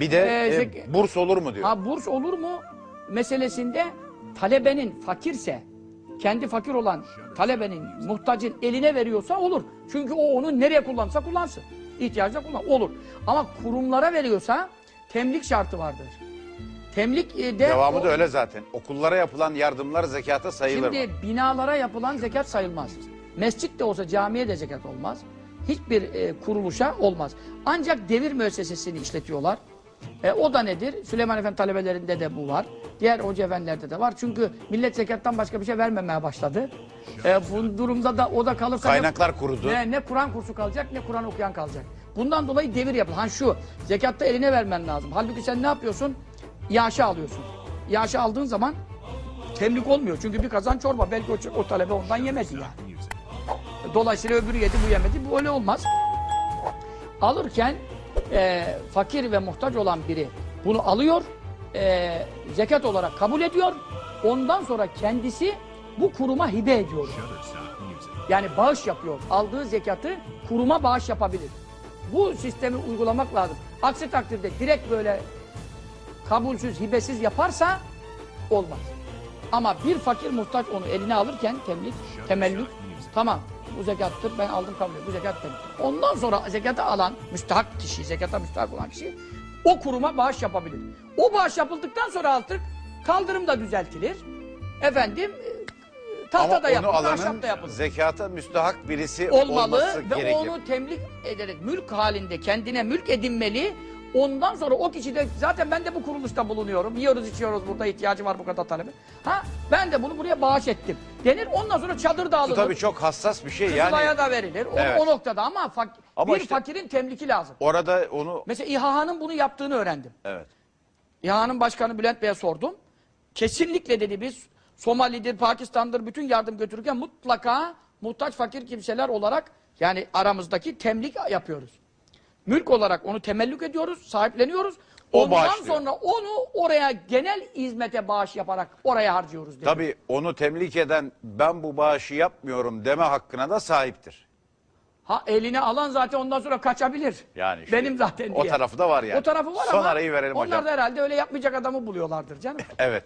Bir de e, e, zek- burs olur mu diyor. Ha burs olur mu meselesinde talebenin fakirse, kendi fakir olan talebenin, muhtacın eline veriyorsa olur. Çünkü o onu nereye kullansa kullansın. İhtiyacda kullan. Olur. Ama kurumlara veriyorsa temlik şartı vardır. Temlik e, de Devamı o- da öyle zaten. Okullara yapılan yardımlar zekata sayılır Şimdi mı? binalara yapılan zekat sayılmaz. Mescit de olsa camiye de zekat olmaz. Hiçbir e, kuruluşa olmaz. Ancak devir müessesesini işletiyorlar. E, o da nedir? Süleyman Efendi talebelerinde de bu var. Diğer hoca efendilerde de var. Çünkü millet zekattan başka bir şey vermemeye başladı. E, bu durumda da o da kalırsa... ne- Kaynaklar kurudu. Ne, ne Kur'an kursu kalacak ne Kur'an okuyan kalacak. Bundan dolayı devir yapılır. Ha şu, zekatta eline vermen lazım. Halbuki sen ne yapıyorsun? Yaşa alıyorsun. Yaşa aldığın zaman temlik olmuyor. Çünkü bir kazan çorba. Belki o, o talebe ondan yemedi yani. Dolayısıyla öbürü yedi bu yemedi. Bu öyle olmaz. Alırken e, fakir ve muhtaç olan biri bunu alıyor. e, zekat olarak kabul ediyor. Ondan sonra kendisi bu kuruma hibe ediyor. Yani bağış yapıyor. Aldığı zekatı kuruma bağış yapabilir. Bu sistemi uygulamak lazım. Aksi takdirde direkt böyle kabulsüz, hibesiz yaparsa olmaz. Ama bir fakir muhtaç onu eline alırken temlik, temellük tamam bu zekattır ben aldım kabul ediyorum. Bu zekat benim. Ondan sonra zekatı alan müstahak kişi, zekata müstahak olan kişi o kuruma bağış yapabilir. O bağış yapıldıktan sonra artık kaldırım da düzeltilir. Efendim e, tahta Ama da yapılır, ahşap da yapılır zekata müstahak birisi olmalı olması ve gerekir. onu temlik ederek mülk halinde kendine mülk edinmeli. Ondan sonra o kişi de zaten ben de bu kuruluşta bulunuyorum. Yiyoruz içiyoruz burada ihtiyacı var bu kadar talebe. Ha ben de bunu buraya bağış ettim. Denir ondan sonra çadır da Bu tabii çok hassas bir şey Kızılay'a yani. da verilir. O, Evet. o noktada ama, fak- Ama bir işte- fakirin temliki lazım. Orada onu Mesela İHA'nın bunu yaptığını öğrendim. evet. İHA'nın başkanı Bülent Bey'e sordum. Kesinlikle dedi biz Somali'dir, Pakistan'dır bütün yardım götürürken mutlaka muhtaç fakir kimseler olarak yani aramızdaki temlik yapıyoruz. Mülk olarak onu temellük ediyoruz, sahipleniyoruz. O Ondan bağışlıyor. sonra onu oraya genel hizmete bağış yaparak oraya harcıyoruz dedi. Tabii onu temlik eden ben bu bağışı yapmıyorum deme hakkına da sahiptir. Ha eline alan zaten ondan sonra kaçabilir. Yani şu- Benim zaten o diye. tarafı da var yani. O tarafı var Son ama arayı verelim onlar hocam. da herhalde öyle yapmayacak adamı buluyorlardır canım. Evet.